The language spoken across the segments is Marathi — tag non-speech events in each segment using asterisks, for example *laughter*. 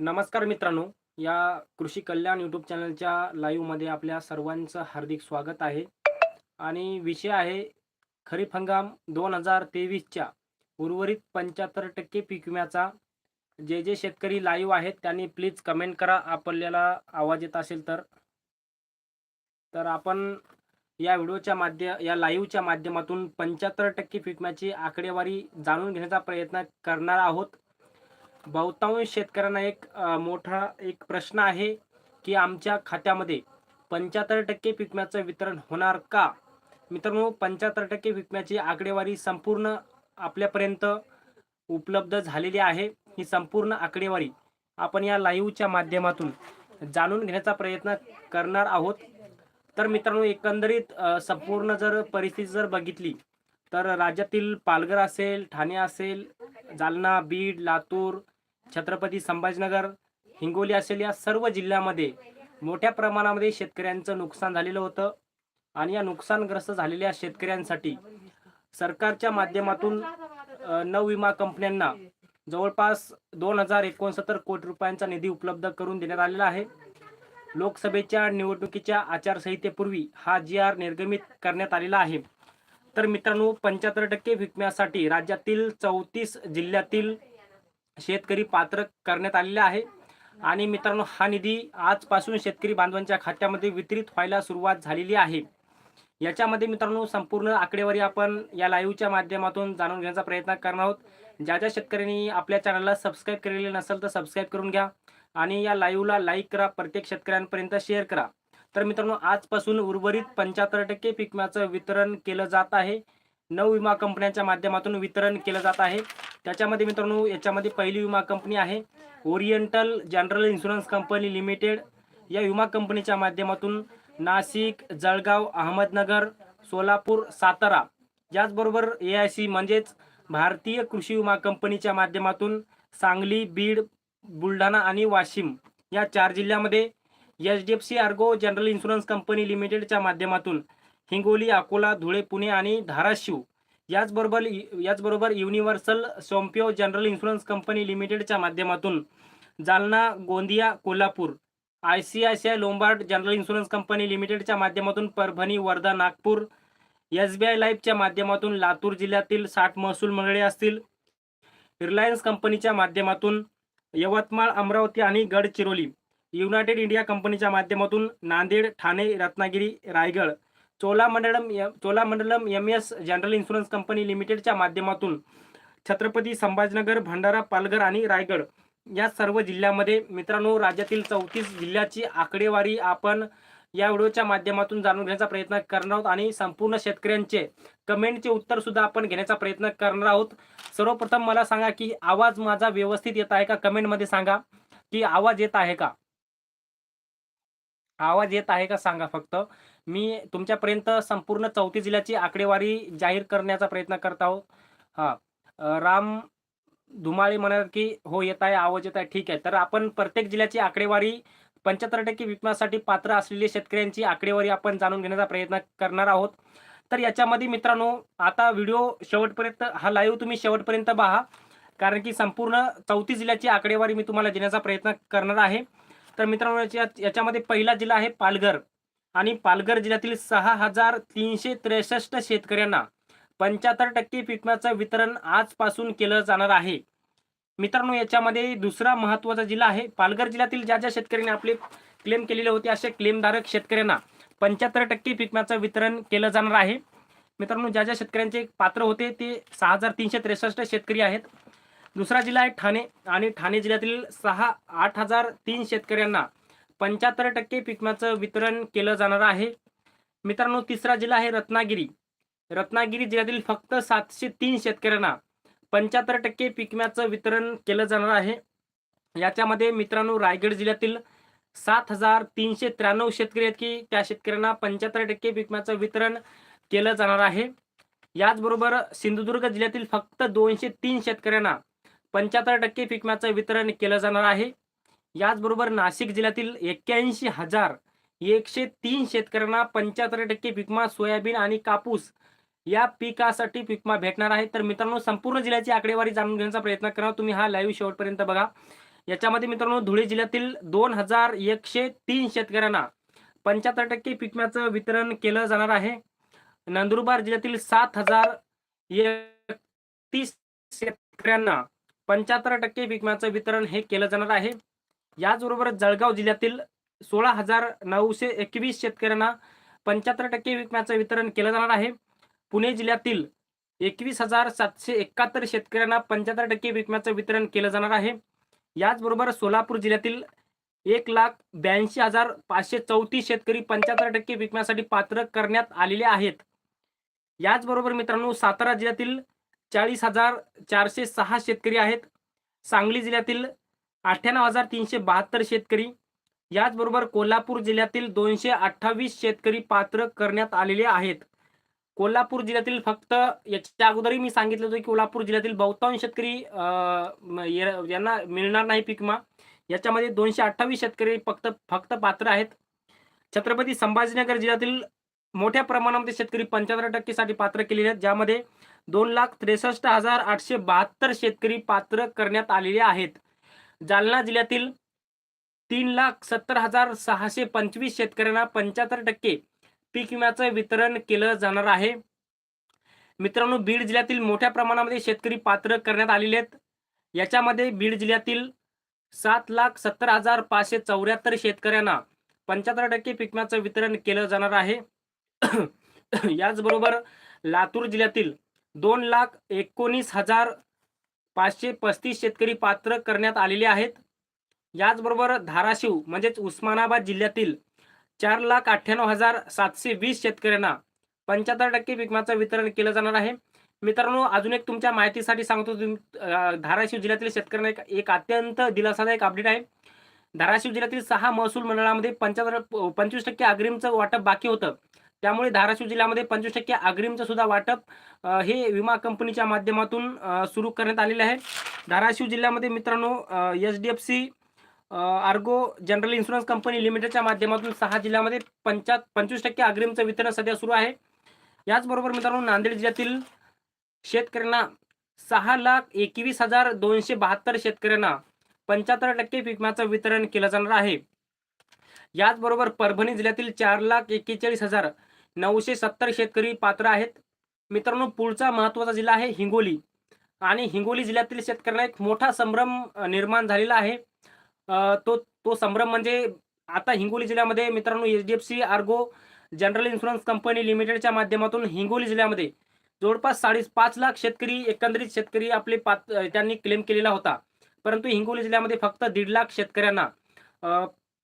नमस्कार मित्रांनो या कृषी कल्याण यूट्यूब चॅनलच्या लाईव्हमध्ये आपल्या सर्वांचं हार्दिक स्वागत आहे. आणि विषय आहे खरीप हंगाम दोन हजार तेवीसच्या उर्वरित पंच्याहत्तर टक्के पीक विम्याचा. जे जे शेतकरी लाईव्ह आहेत त्यांनी प्लीज कमेंट करा. आपल्याला आवाज येत असेल तर. तर आपण या व्हिडिओच्या माध्य या लाईव्हच्या माध्यमातून पंच्याहत्तर टक्के पीक विम्याची आकडेवारी जाणून घेण्याचा प्रयत्न करणार आहोत. बहुतांश शेतकऱ्यांना एक मोठा एक प्रश्न आहे की आमच्या खात्यामध्ये पंच्याहत्तर टक्के पिकम्याचं वितरण होणार का? मित्रांनो पंच्याहत्तर टक्के पीक आकडेवारी संपूर्ण आपल्यापर्यंत उपलब्ध झालेली आहे. ही संपूर्ण आकडेवारी आपण या लाईव्हच्या माध्यमातून जाणून घेण्याचा प्रयत्न करणार आहोत. तर मित्रांनो एकंदरीत संपूर्ण जर परिस्थिती जर बघितली तर राज्यातील पालघर असेल ठाणे असेल जालना बीड लातूर छत्रपती संभाजीनगर हिंगोली असेल या सर्व जिल्ह्यामध्ये मोठ्या प्रमाणामध्ये शेतकऱ्यांचं नुकसान झालेलं होतं. आणि या नुकसानग्रस्त झालेल्या शेतकऱ्यांसाठी सरकारच्या माध्यमातून नवविमा नऊ विमा कंपन्यांना जवळपास दोन हजार एकोणसत्तर कोटी रुपयांचा निधी उपलब्ध करून देण्यात आलेला आहे. लोकसभेच्या निवडणुकीच्या आचारसंहितेपूर्वी हा जी आर निर्गमित करण्यात आलेला आहे. तर मित्रांनो पंच्याहत्तर टक्के विकण्यासाठी राज्यातील चौतीस जिल्ह्यातील शेतकरी पात्र करण्यात आलेले आहे. आणि मित्रांनो हा निधी आजपासून शेतकरी बांधवांच्या खात्यामध्ये वितरित व्हायला सुरुवात झालेली आहे. याच्यामध्ये मित्रांनो संपूर्ण आकडेवारी आपण या लाईव्हच्या माध्यमातून जाणून घेण्याचा प्रयत्न करणार आहोत. ज्या ज्या शेतकऱ्यांनी आपल्या चॅनलला सबस्क्राईब केलेले नसेल तर सबस्क्राईब करून घ्या. आणि या लाईव्हला लाईक करा प्रत्येक शेतकऱ्यांपर्यंत शेअर करा. तर मित्रांनो आजपासून उर्वरित पंच्याहत्तर टक्के पीक विम्याचं वितरण केलं जात आहे. नऊ विमा कंपन्यांच्या माध्यमातून वितरण केलं जात आहे. त्याच्यामध्ये मित्रांनो याच्यामध्ये पहिली विमा कंपनी आहे Oriental general insurance company limited. या विमा कंपनीच्या माध्यमातून नाशिक जळगाव अहमदनगर सोलापूर सातारा याचबरोबर ए आय सी म्हणजेच भारतीय कृषी विमा कंपनीच्या माध्यमातून सांगली बीड बुलढाणा आणि वाशिम या चार जिल्ह्यामध्ये H D F C Ergo general insurance company लिमिटेडच्या माध्यमातून हिंगोली अकोला धुळे पुणे आणि धाराशिव याचबरोबर याचबरोबर Universal Sompo general insurance company लिमिटेडच्या माध्यमातून Jalna Gondia Kolhapur I C I C I Lombard general insurance company लिमिटेडच्या माध्यमातून Parbhani Wardha Nagpur S B I लाईफच्या माध्यमातून लातूर जिल्ह्यातील साठ महसूल मंडळे असतील. रिलायन्स कंपनीच्या माध्यमातून यवतमाळ अमरावती आणि गडचिरोली युनायटेड इंडिया कंपनीच्या माध्यमातून नांदेड ठाणे रत्नागिरी रायगड चोलामंडलम य- Cholamandalam M S general insurance company लिमिटेडच्या माध्यमातून छत्रपती संभाजीनगर भंडारा पालघर आणि रायगड या सर्व जिल्ह्यामध्ये मित्रांनो राज्यातील चौतीस जिल्ह्याची आकडेवारी आपण या व्हिडिओच्या माध्यमातून जाणून घेण्याचा प्रयत्न करणार आहोत आणि संपूर्ण शेतकऱ्यांचे कमेंटचे उत्तर सुद्धा आपण घेण्याचा प्रयत्न करणार आहोत. सर्वप्रथम मला सांगा की आवाज माझा व्यवस्थित येत आहे का? कमेंटमध्ये सांगा की आवाज येत आहे का? आवाज येत आहे का सांगा फक्त. मी तुमच्यापर्यंत संपूर्ण चौथी जिल्ह्याची आकडेवारी जाहीर करण्याचा प्रयत्न करत आहोत हा. राम धुमाळे म्हणाल की हो येत आहे आवाज येत आहे ठीक आहे. तर आपण प्रत्येक जिल्ह्याची आकडेवारी पंच्याहत्तर टक्के विकण्यासाठी पात्र असलेले शेतकऱ्यांची आकडेवारी आपण जाणून घेण्याचा प्रयत्न करणार आहोत. तर याच्यामध्ये मित्रांनो आता व्हिडिओ शेवटपर्यंत हा लाईव्ह तुम्ही शेवटपर्यंत पहा. कारण की संपूर्ण चौथी जिल्ह्याची आकडेवारी मी तुम्हाला देण्याचा प्रयत्न करणार आहे. तर मित्रांनो याच्या याच्यामध्ये पहिला जिल्हा आहे पालघर. आणि पालघर जिल्ह्यातील सहा हजार तीनशे त्रेसष्ट शेतकऱ्यांना पंच्याहत्तर टक्के पिकण्याचं वितरण आजपासून केलं जाणार आहे. मित्रांनो याच्यामध्ये दुसरा महत्त्वाचा जिल्हा आहे पालघर जिल्ह्यातील ज्या ज्या शेतकऱ्यांनी आपले क्लेम केलेले होते असे क्लेमधारक शेतकऱ्यांना पंच्याहत्तर टक्के पिकण्याचं वितरण केलं जाणार आहे. मित्रांनो ज्या ज्या शेतकऱ्यांचे पात्र होते ते सहा हजार तीनशे त्रेसष्ट शेतकरी आहेत. दुसरा जिल्हा आहे ठाणे आणि ठाणे जिल्ह्यातील सहा आठ हजार तीन शेतकऱ्यांना पंच्याहत्तर टक्के पिकम्याचं वितरण केलं जाणार आहे. मित्रांनो तिसरा जिल्हा आहे रत्नागिरी. रत्नागिरी जिल्ह्यातील फक्त सातशे तीन शेतकऱ्यांना पंच्याहत्तर टक्के पिकम्याचं वितरण केलं जाणार आहे. याच्यामध्ये मित्रांनो रायगड जिल्ह्यातील सात हजार तीनशे त्र्याण्णव शेतकरी आहेत की त्या शेतकऱ्यांना पंच्याहत्तर टक्के पिकम्याचं वितरण केलं जाणार आहे. याचबरोबर सिंधुदुर्ग जिल्ह्यातील फक्त दोनशे तीन शेतकऱ्यांना पंच्याहत्तर टक्के पिकम्याचं वितरण केलं जाणार आहे. याचबरोबर नाशिक जिल्ह्यातील एक्क्याऐंशी हजार एकशे तीन शेतकऱ्यांना पंच्याहत्तर टक्के पिकमा सोयाबीन आणि कापूस या पिकासाठी पिकमा भेटणार आहे. तर मित्रांनो संपूर्ण जिल्ह्याची आकडेवारी जाणून घेण्याचा प्रयत्न करा. तुम्ही हा लाईव्ह शेवटपर्यंत बघा. याच्यामध्ये मित्रांनो धुळे जिल्ह्यातील दोन हजार एकशे तीन शेतकऱ्यांना पंच्याहत्तर टक्के पिकम्याचं वितरण केलं जाणार आहे. नंदुरबार जिल्ह्यातील सात हजार एकतीस शेतकऱ्यांना पंच्याहत्तर टक्के पीक वितरण हे केलं जाणार आहे. याचबरोबर जळगाव जिल्ह्यातील सोळा हजार नऊशे एकवीस शेतकऱ्यांना पंच्याहत्तर टक्के पीक विम्याचं वितरण केलं जाणार आहे. पुणे जिल्ह्यातील एकवीस हजार सातशे एकाहत्तर शेतकऱ्यांना पंच्याहत्तर टक्के पीक विम्याचं वितरण केलं जाणार आहे. याचबरोबर सोलापूर जिल्ह्यातील एक लाख ब्याऐंशी हजार पाचशे चौतीस शेतकरी पंच्याहत्तर टक्के विकण्यासाठी पात्र करण्यात आलेले आहेत. याचबरोबर मित्रांनो सातारा जिल्ह्यातील चाळीस हजार चारशे सहा शेतकरी आहेत. सांगली जिल्ह्यातील अठ्ठ्याण्णव हजार तीनशे बहात्तर शेतकरी. याचबरोबर कोल्हापूर जिल्ह्यातील दोनशे अठ्ठावीस शेतकरी पात्र करण्यात आलेले आहेत. कोल्हापूर जिल्ह्यातील फक्त याच्या अगोदरही मी सांगितलं होतं की कोल्हापूर जिल्ह्यातील बहुतांश शेतकरी या- यांना मिळणार नाही पीक विमा. याच्यामध्ये दोनशे अठ्ठावीस शेतकरी फक्त फक्त पात्र आहेत. छत्रपती संभाजीनगर जिल्ह्यातील मोठ्या प्रमाणामध्ये शेतकरी पंच्याहत्तर टक्केसाठी पात्र केलेले आहेत. ज्यामध्ये दोन लाख त्रेसष्ट हजार आठशे बहात्तर शेतकरी पात्र करण्यात आलेले आहेत. जालना जिल्ह्यातील तीन लाख सत्तर हजार सहाशे पंचवीस शेतकऱ्यांना पंच्याहत्तर टक्के पीक विम्याचं वितरण केलं जाणार आहे. मित्रांनो बीड जिल्ह्यातील मोठ्या प्रमाणामध्ये शेतकरी पात्र करण्यात आलेले आहेत. याच्यामध्ये बीड जिल्ह्यातील सात लाख सत्तर हजार पाचशे चौऱ्याहत्तर शेतकऱ्यांना पंच्याहत्तर टक्के पीक विम्याचं वितरण केलं जाणार आहे. *coughs* याचबरोबर लातूर जिल्ह्यातील दोन लाख एकोणीस हजार पाचशे पस्तीस शेतकरी पात्र करण्यात आलेले आहेत. याचबरोबर धाराशिव म्हणजेच उस्मानाबाद जिल्ह्यातील चार लाख अठ्ठ्याण्णव हजार सातशे वीस शेतकऱ्यांना पंच्याहत्तर टक्के विकमाचं वितरण केलं जाणार आहे. मित्रांनो अजून एक तुमच्या माहितीसाठी सांगतो. धाराशिव जिल्ह्यातील शेतकऱ्यांना एक एक अत्यंत दिलासादायक अपडेट आहे. धाराशिव जिल्ह्यातील सहा महसूल मंडळामध्ये पंच्याहत्तर पंचवीस टक्के अग्रिमचं वाटप बाकी होतं. त्यामुळे धाराशिव जिल्ह्यामध्ये पंचवीस टक्के अग्रिमचं सुद्धा वाटप हे विमा कंपनीच्या माध्यमातून सुरू करण्यात आलेलं आहे. धाराशिव जिल्ह्यामध्ये मित्रांनो H D F C Ergo general insurance company लिमिटेडच्या माध्यमातून सहा जिल्ह्यामध्ये पंचा पंचवीस टक्के अग्रिमचं वितरण सध्या सुरू आहे. याचबरोबर मित्रांनो नांदेड जिल्ह्यातील शेतकऱ्यांना सहा लाख एकवीस हजार दोनशे बहात्तर शेतकऱ्यांना पंच्याहत्तर टक्के विम्याचं वितरण केलं जाणार आहे. याचबरोबर परभणी जिल्ह्यातील चार लाख एक्केचाळीस हजार नऊशे सत्तर शेतकरी पात्र आहेत. मित्रांनो पुढचा महत्त्वाचा जिल्हा आहे हिंगोली. आणि हिंगोली जिल्ह्यातील शेतकऱ्यांना एक मोठा संभ्रम निर्माण झालेला आहे. तो तो संभ्रम म्हणजे आता हिंगोली जिल्ह्यामध्ये मित्रांनो H D F C Ergo general insurance company लिमिटेडच्या माध्यमातून हिंगोली जिल्ह्यामध्ये जवळपास साडे पाच लाख शेतकरी एकंदरीत शेतकरी आपले पात त्यांनी क्लेम केलेला होता. परंतु हिंगोली जिल्ह्यामध्ये फक्त दीड लाख शेतकऱ्यांना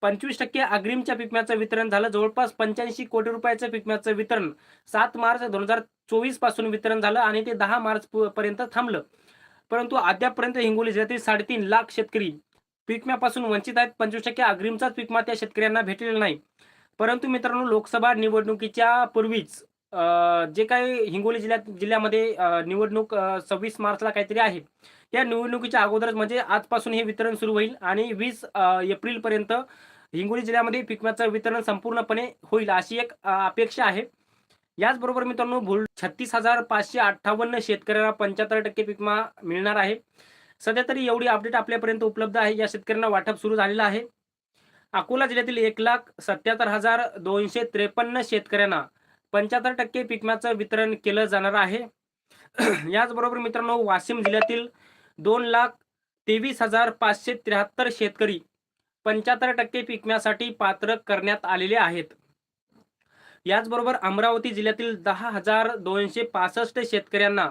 पंचवीस टक्के अग्रिमच्या पिकम्याचं वितरण झालं. जवळपास पंच्याऐंशी कोटी रुपयाचं पिकम्याचं वितरण सात मार्च दोन हजार चोवीसपासून वितरण झालं आणि ते दहा मार्च पर्यंत थांबलं. परंतु अद्यापपर्यंत हिंगोली जिल्ह्यातील साडेतीन लाख शेतकरी पिकम्यापासून वंचित आहेत. पंचवीस टक्के अग्रिमचाच पिकमा त्या शेतकऱ्यांना भेटलेला नाही. परंतु मित्रांनो लोकसभा निवडणुकीच्या पूर्वीच जे काही हिंगोली जिल्ह्यात जिल्ह्यामध्ये निवडणूक सव्वीस मार्चला काहीतरी आहे. या निवडणुकीच्या अगोदरच म्हणजे आजपासून हे वितरण सुरू होईल आणि वीस एप्रिलपर्यंत हिंगोली जिल्ह्यामध्ये पिकम्याचं वितरण संपूर्णपणे होईल अशी एक अपेक्षा आहे. याचबरोबर मित्रांनो भुल छत्तीस हजार पाचशे अठ्ठावन्न शेतकऱ्यांना पंच्याहत्तर टक्के पिकमा मिळणार आहे. सध्या तरी एवढी अपडेट आपल्यापर्यंत उपलब्ध आहे. या शेतकऱ्यांना वाटप सुरू झालेलं आहे. अकोला जिल्ह्यातील एक लाख सत्याहत्तर हजार दोनशे त्रेपन्न शेतकऱ्यांना पंच्याहत्तर टक्के पिकम्याचं वितरण केलं जाणार आहे. *clears throat* याचबरोबर मित्रांनो वाशिम जिल्ह्यातील दोन लाख तेवीस हजार पाचशे त्र्याहत्तर शेतकरी पंच्याहत्तर टक्के पिकम्यासाठी पात्र करण्यात आलेले आहेत. याचबरोबर अमरावती जिल्ह्यातील दहा हजार दोनशे पासष्ट शेतकऱ्यांना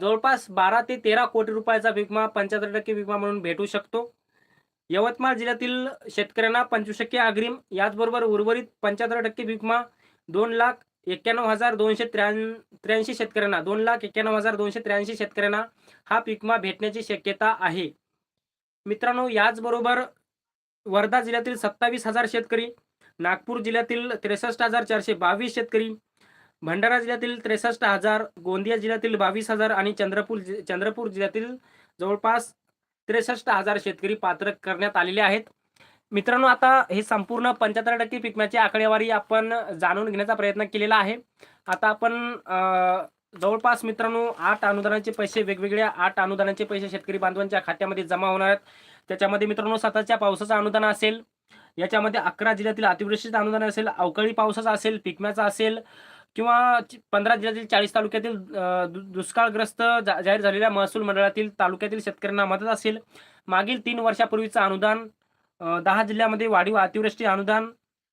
जवळपास बारा ते तेरा कोटी रुपयाचा विमा पंच्याहत्तर टक्के विमा म्हणून भेटू शकतो. यवतमाळ जिल्ह्यातील शेतकऱ्यांना पंचवीस टक्के अग्रिम याचबरोबर उर्वरित पंच्याहत्तर टक्के विमा दोन लाख एक्क्याण्णव हजार दोनशे त्र्यां त्र्याऐंशी शेतकऱ्यांना दोन लाख एक्क्याण्णव हजार दोनशे त्र्याऐंशी शेतकऱ्यांना हा पीकमा भेटण्याची शक्यता आहे. मित्रांनो याचबरोबर वर्धा जिल्ह्यातील सत्तावीस हजार शेतकरी नागपूर जिल्ह्यातील त्रेसष्ट हजार चारशे बावीस शेतकरी भंडारा जिल्ह्यातील त्रेसष्ट हजार गोंदिया जिल्ह्यातील बावीस हजार आणि चंद्रपूर जि- चंद्रपूर जिल्ह्यातील जवळपास त्रेसष्ट हजार शेतकरी पात्र करण्यात आलेले आहेत. मित्रांनो आता हे संपूर्ण पंच्याहत्तर टक्के पिकम्याची आकडेवारी आपण जाणून घेण्याचा प्रयत्न केलेला आहे. आता आपण जवळपास मित्रांनो आठ अनुदानाचे पैसे वेगवेगळ्या आठ अनुदानाचे पैसे शेतकरी बांधवांच्या खात्यामध्ये जमा होणार आहेत. त्याच्यामध्ये मित्रांनो सततच्या पावसाचं अनुदान असेल याच्यामध्ये अकरा जिल्ह्यातील अतिवृष्टीचं अनुदान असेल अवकाळी पावसाचं असेल पिकम्याचं असेल किंवा पंधरा जिल्ह्यातील चाळीस तालुक्यातील दु- दुष्काळग्रस्त जा- जाहीर झालेल्या महसूल मंडळातील तालुक्यातील शेतकऱ्यांना मदत असेल. मागील तीन वर्षापूर्वीचं अनुदान दहा जिल्ह्यामध्ये वाढीव अतिवृष्टी अनुदान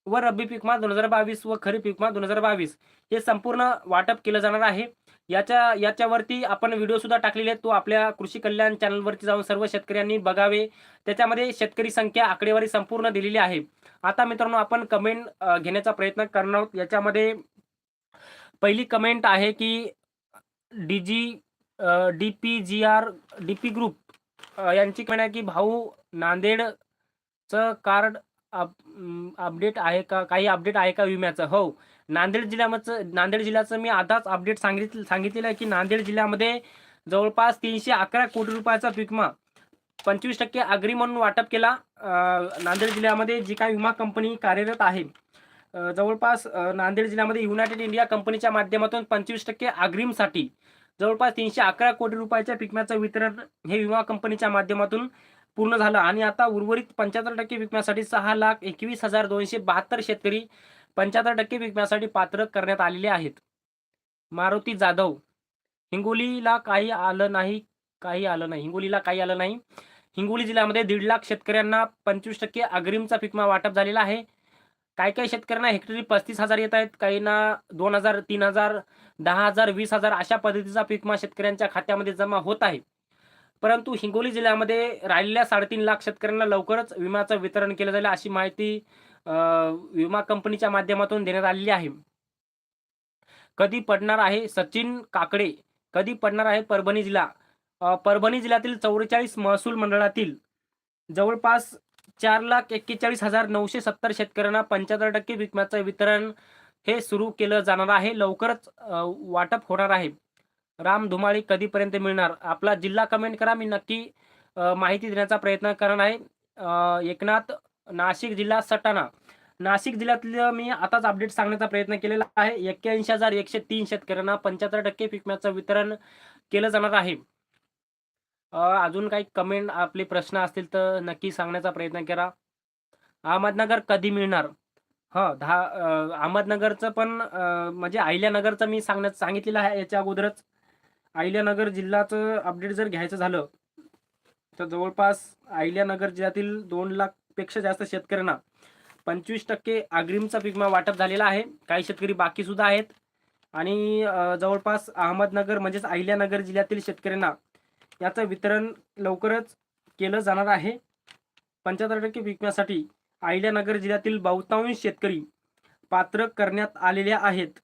व रब्बी पिकमा दोन हजार बावीस व खरीप पिकमा दोन हजार बावीस हे संपूर्ण वाटप केलं जाणार आहे. याच्या याच्यावरती आपण व्हिडिओ सुद्धा टाकलेले आहेत. तो आपल्या कृषी कल्याण चॅनलवरती जाऊन सर्व शेतकऱ्यांनी बघावे. त्याच्यामध्ये शेतकरी संख्या आकडेवारी संपूर्ण दिलेली आहे. आता मित्रांनो आपण कमेंट घेण्याचा प्रयत्न करणार आहोत. याच्यामध्ये पहिली कमेंट आहे की D G D P G R D P group यांची कमेंट आहे की भाऊ नांदेड चं कार्ड अप अपडेट आहे का? काही अपडेट आहे का विम्याचं? हो. नांदेड जिल्ह्याचं नांदेड जिल्ह्याचं मी आताच अपडेट सांगितलं सांगितलेलं आहे की नांदेड जिल्ह्यामध्ये जवळपास तीनशे अकरा कोटी रुपयाचा विमा पंचवीस टक्के अग्री म्हणून वाटप केला. नांदेड जिल्ह्यामध्ये जी काही विमा कंपनी कार्यरत आहे जवळपास नांदेड जिल्ह्यामध्ये युनायटेड इंडिया कंपनीच्या माध्यमातून पंचवीस टक्के अग्रिमसाठी जवळपास तीनशे अकरा कोटी रुपयाच्या पिकम्याचं वितरण हे विमा कंपनीच्या माध्यमातून पूर्ण झालं. आणि आता उर्वरित पंच्याहत्तर टक्के विकण्यासाठी सहा लाख एकवीस हजार दोनशे बहात्तर शेतकरी पंच्याहत्तर टक्के विकण्यासाठी पात्र करण्यात आलेले आहेत. मारुती जाधव हिंगोलीला काही आलं नाही काही आलं नाही. हिंगोलीला काही आलं नाही. हिंगोली जिल्ह्यामध्ये दीड लाख शेतकऱ्यांना पंचवीस टक्के अग्रिमचा पिकमा वाटप झालेला आहे. काही काही शेतकऱ्यांना हेक्टरी पस्तीस हजार येत आहेत. काहींना दोन हजार तीन हजार दहा हजार वीस हजार अशा पद्धतीचा विमा शेतकऱ्यांच्या खात्यामध्ये जमा होत आहे. परंतु हिंगोली जिल्ह्यामध्ये राहिलेल्या साडेतीन लाख शेतकऱ्यांना लवकरच विम्याचं वितरण केलं जाईल अशी माहिती विमा कंपनीच्या माध्यमातून देण्यात आलेली आहे. कधी पडणार आहे सचिन काकडे? कधी पडणार आहे परभणी जिल्हा? परभणी जिल्ह्यातील चौवेचाळीस महसूल मंडळातील जवळपास चार लाख एक्केचाळीस हजार नऊशे सत्तर शेतकऱ्यांना पंच्याहत्तर टक्के विम्याचं वितरण हे सुरू केलं जाणार आहे. लवकरच वाटप होणार आहे. राम धुमाळी कधीपर्यंत मिळणार? आपला जिल्हा कमेंट करा. मी नक्की माहिती देण्याचा प्रयत्न करणार आहे. एकनाथ नाशिक जिल्हा सटाणा. नाशिक जिल्ह्यातलं मी आताच अपडेट सांगण्याचा प्रयत्न केलेला आहे. एक्क्याऐंशी हजार एकशे तीन शेतकऱ्यांना पंच्याहत्तर टक्के पिकम्याचं वितरण केलं जाणार आहे. अजून काही कमेंट आपले प्रश्न असतील तर नक्की सांगण्याचा प्रयत्न करा. अहमदनगर कधी मिळणार? हा दहा अहमदनगरचं पण म्हणजे अहिल्यानगरचं मी सांगण्यात सांगितलेलं आहे याच्या अगोदरच. अहिल्यानगर जिल्ह्याचं अपडेट जर घ्यायचं झालं तर जवळपास अहिल्यानगर जिल्ह्यातील दोन लाखपेक्षा जास्त शेतकऱ्यांना पंचवीस टक्के अग्रिमचा विमा वाटप झालेला आहे. काही शेतकरी बाकीसुद्धा आहेत. आणि जवळपास अहमदनगर म्हणजेच अहिल्यानगर जिल्ह्यातील शेतकऱ्यांना याचं वितरण लवकरच केलं जाणार आहे. पंच्याहत्तर टक्के विम्यासाठी अहिल्यानगर जिल्ह्यातील बहुतांश शेतकरी पात्र करण्यात आलेले आहेत.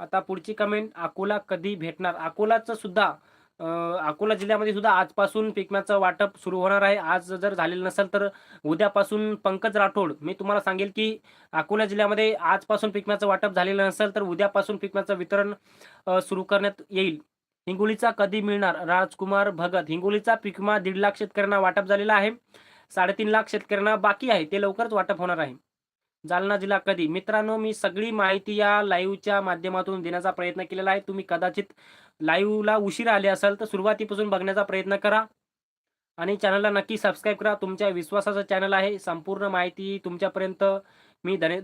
आता पुढची कमेंट अकोला कधी भेटणार? अकोलाचं सुद्धा अकोला जिल्ह्यामध्ये सुद्धा आजपासून पिकम्याचं वाटप सुरू होणार आहे. आज जर झालेलं नसेल तर उद्यापासून पंकज राठोड मी तुम्हाला सांगेल की अकोला जिल्ह्यामध्ये आजपासून पिकम्याचं वाटप झालेलं नसेल तर उद्यापासून पिकम्याचं वितरण सुरू करण्यात येईल. हिंगोलीचा कधी मिळणार? राजकुमार भगत हिंगोलीचा पिकमा दीड लाख शेतकऱ्यांना वाटप झालेला आहे. साडेतीन लाख शेतकऱ्यांना बाकी आहे. ते लवकरच वाटप होणार आहे. जालना जिल्हा कधी? मित्रांनो मी सगळी माहिती या लाईव्हच्या माध्यमातून देण्याचा प्रयत्न केलेला आहे. तुम्ही कदाचित लाईव्हला उशीर आले असाल तर सुरुवातीपासून बघण्याचा प्रयत्न करा आणि चॅनलला नक्की सबस्क्राईब करा. तुमच्या विश्वासाचं चॅनल आहे. संपूर्ण माहिती तुमच्यापर्यंत मी धने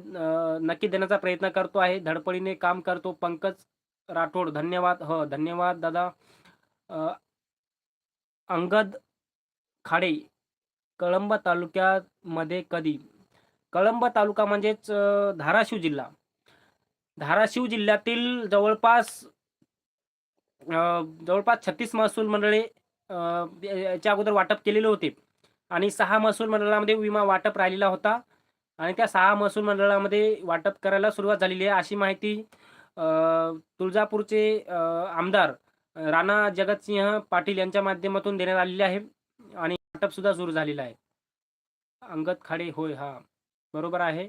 नक्की देण्याचा प्रयत्न करतो आहे. धडपडीने काम करतो. पंकज राठोड धन्यवाद. ह धन्यवाद दादा. अंगद खाडे कळंब तालुक्यामध्ये कधी? कळंब तालुका म्हणजेच धाराशिव जिल्हा. धाराशिव जिल्ह्यातील जवळपास जवळपास छत्तीस महसूल मंडळे याच्या अगोदर वाटप केलेले होते. आणि सहा महसूल मंडळामध्ये विमा वाटप राहिलेला होता. आणि त्या सहा महसूल मंडळामध्ये वाटप करायला सुरुवात झालेली आहे. अशी माहिती तुळजापूरचे आमदार राणा जगतसिंह पाटील यांच्या माध्यमातून देण्यात आलेली आहे. आणि वाटप सुद्धा सुरू झालेलं आहे. अंगद खाडे होय हा. बरोबर आहे.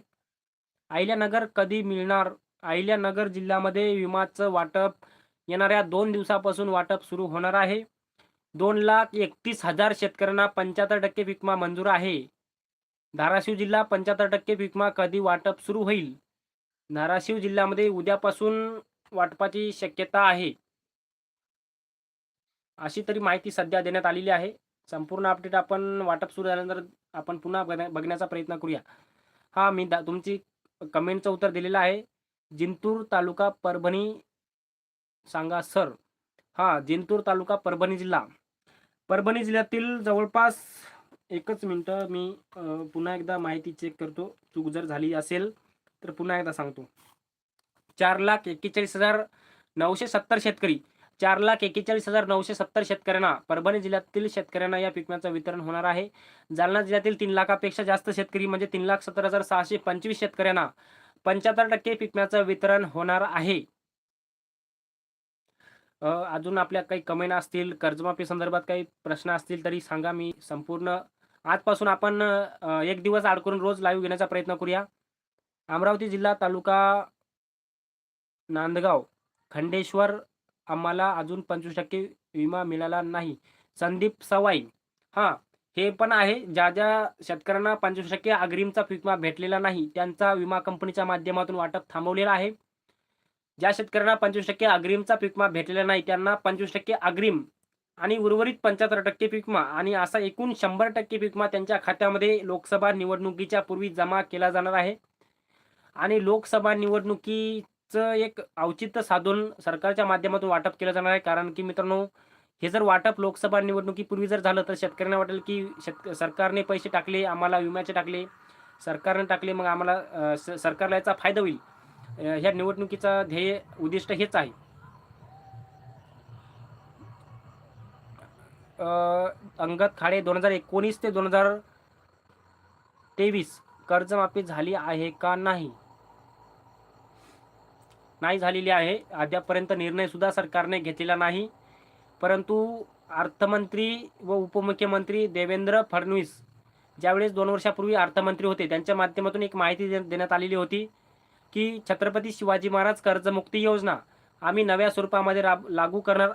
अहिल्यानगर कधी मिळणार? अहिल्यानगर जिल्ह्यामध्ये विमाचं वाटप येणाऱ्या दोन दिवसापासून वाटप सुरू होणार आहे. दोन लाख एकतीस हजार शेतकऱ्यांना पंच्याहत्तर टक्के विमा मंजूर आहे. धाराशिव जिल्हा पंच्याहत्तर टक्के विमा कधी वाटप सुरू होईल? धाराशिव जिल्ह्यामध्ये उद्यापासून वाटपाची शक्यता आहे. अशी तरी माहिती सध्या देण्यात आलेली आहे. संपूर्ण अपडेट आपण वाटप सुरू झाल्यानंतर आपण पुन्हा बघण्याचा प्रयत्न करूया. हा मी दा तुमची कमेंटचं उत्तर दिलेलं आहे. जिंतूर तालुका परभणी सांगा सर. हा जिंतूर तालुका परभणी जिल्हा. परभणी जिल्ह्यातील जवळपास एकच मिनटं मी पुन्हा एकदा माहिती चेक करतो. चूक जर झाली असेल तर पुन्हा एकदा सांगतो. चार लाख एक्केचाळीस हजार नऊशे सत्तर शेतकरी चार लाख एक्केचाळीस हजार नऊशे सत्तर शेतकऱ्यांना परभणी जिल्ह्यातील शेतकऱ्यांना या पिकम्याचं वितरण होणार आहे. जालना जिल्ह्यातील तीन लाखापेक्षा जास्त शेतकरी म्हणजे तीन लाख सत्तर हजार सहाशे पंचवीस शेतकऱ्यांना पंच्याहत्तर टक्के पिकम्याचं वितरण होणार आहे. अजून आपल्या काही कमेंट असतील कर्जमाफी संदर्भात काही प्रश्न असतील तरी सांगा मी संपूर्ण आजपासून आपण एक दिवस आड करून रोज लाईव्ह घेण्याचा प्रयत्न करूया. अमरावती जिल्हा तालुका नांदगाव खंडेश्वर आम्हाला अजून पंचवीस टक्के विमा मिळाला नाही. संदीप सवाई हां हे पण आहे. ज्या ज्या शेतकऱ्यांना पंचवीस टक्के अग्रिमचा विमा भेटलेला नाही त्यांचा विमा कंपनीच्या माध्यमातून वाटप थांबवलेला आहे. ज्या शेतकऱ्यांना पंचवीस टक्के अग्रिमचा विमा भेटलेला नाही त्यांना पंचवीस टक्के अग्रिम आणि उर्वरित पंच्याहत्तर टक्के विमा आणि असा एकूण शंभर टक्के विमा त्यांच्या खात्यामध्ये लोकसभा निवडणुकीच्या पूर्वी जमा केला जाणार आहे. आणि लोकसभा निवडणुकी चं एक औचित्य साधून सरकारच्या माध्यमातून वाटप केलं जाणार आहे. कारण की मित्रांनो हे जर वाटप लोकसभा निवडणुकीपूर्वी जर झालं तर शेतकऱ्यांना वाटेल की शेत सरकारने पैसे टाकले आम्हाला विम्याचे टाकले सरकारने टाकले मग आम्हाला स- सरकारला याचा फायदा होईल. ह्या निवडणुकीचा ध्येय उद्दिष्ट हेच आहे. अंगद खाडे दोन हजार एकोणीस ते दोन हजार तेवीस कर्जमाफी झाली आहे का नाही? नाही झालेली आहे. अद्यापर्यंत निर्णयसुद्धा सरकारने घेतलेला नाही. परंतु अर्थमंत्री व उपमुख्यमंत्री देवेंद्र फडणवीस ज्यावेळेस दोन वर्षापूर्वी अर्थमंत्री होते त्यांच्या माध्यमातून एक माहिती दे- देण्यात आलेली होती की छत्रपती शिवाजी महाराज कर्जमुक्ती योजना आम्ही नव्या स्वरूपामध्ये राब लागू करणार.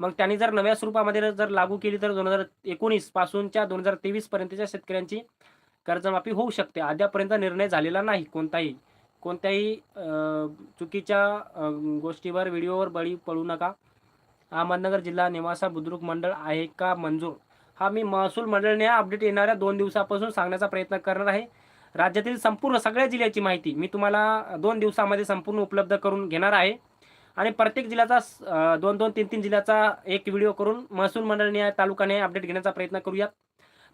मग त्यांनी जर नव्या स्वरूपामध्ये जर लागू केली तर दोन हजार एकोणीस पासूनच्या दोन हजार तेवीसपर्यंतच्या शेतकऱ्यांची कर्जमाफी होऊ शकते. अद्यापर्यंत निर्णय झालेला नाही कोणताही. कोणत्याही चुकीच्या गोष्टीवर व्हिडिओवर बळी पडू नका. अहमदनगर जिल्हा निवासा बुद्रुक मंडळ आहे का मंजूर? हा मी महसूल मंडळने अपडेट येणाऱ्या दोन दिवसापासून सांगण्याचा प्रयत्न करणार आहे. राज्यातील संपूर्ण सगळ्या जिल्ह्याची माहिती मी तुम्हाला दोन दिवसामध्ये संपूर्ण उपलब्ध करून घेणार आहे. आणि प्रत्येक जिल्ह्याचा दोन दोन तीन तीन जिल्ह्याचा एक व्हिडिओ करून महसूल मंडळाने तालुकाने अपडेट घेण्याचा प्रयत्न करूयात.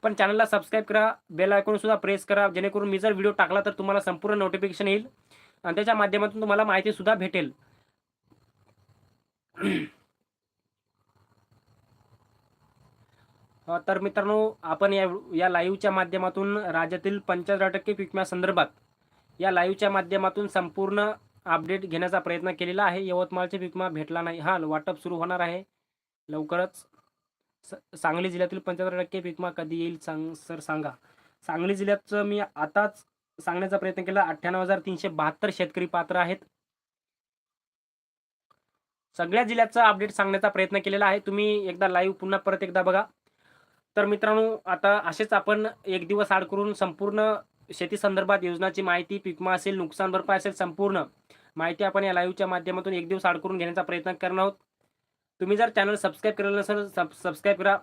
पण चॅनलला सबस्क्राईब करा बेल आयकॉन सुद्धा प्रेस करा जेणेकरून मी जर व्हिडिओ टाकला तर तुम्हाला संपूर्ण नोटिफिकेशन येईल. आणि त्याच्या माध्यमातून तुम्हाला माहितीसुद्धा भेटेल. तर मित्रांनो आपण या या लाईव्हच्या माध्यमातून राज्यातील पंच्याहत्तर टक्के विम्या संदर्भात या लाईव्हच्या माध्यमातून संपूर्ण अपडेट घेण्याचा प्रयत्न केलेला आहे. यवतमाळचे पिकमा भेटला नाही. हा वाटप सुरू होणार आहे. लवकरच सांगली जिल्ह्यातील पंच्याहत्तर टक्के पिकमा कधी येईल सांग सर सांगा. सांगली जिल्ह्याचं मी आताच सांगण्याचा प्रयत्न केला. अठ्ठ्याण्णव हजार तीनशे बहात्तर शेतकरी पात्र आहेत. सगळ्या जिल्ह्याचा अपडेट सांगण्याचा प्रयत्न केलेला आहे. तुम्ही एकदा लाईव्ह पुन्हा परत एकदा बघा. तर मित्रांनो आता असेच आपण एक दिवस आड करून संपूर्ण शेती संदर्भात योजनाची माहिती पिकमा असेल नुकसान भरपाई असेल संपूर्ण माहिती आपण या लाईव्हच्या माध्यमातून एक दिवस आड करून घेण्याचा प्रयत्न करणार आहोत. तुम्ही जर चॅनल सबस्क्राईब केलेलं नसेल सब सबस्क्राईब करा.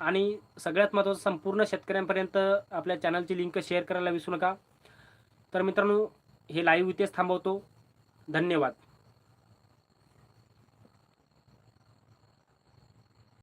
आणि सगळ्यात महत्त्वाचं संपूर्ण शेतकऱ्यांपर्यंत आपल्या चॅनलची लिंक शेअर करायला विसरू नका. तर मित्रांनो हे लाईव्ह इथेच थांबवतो. धन्यवाद.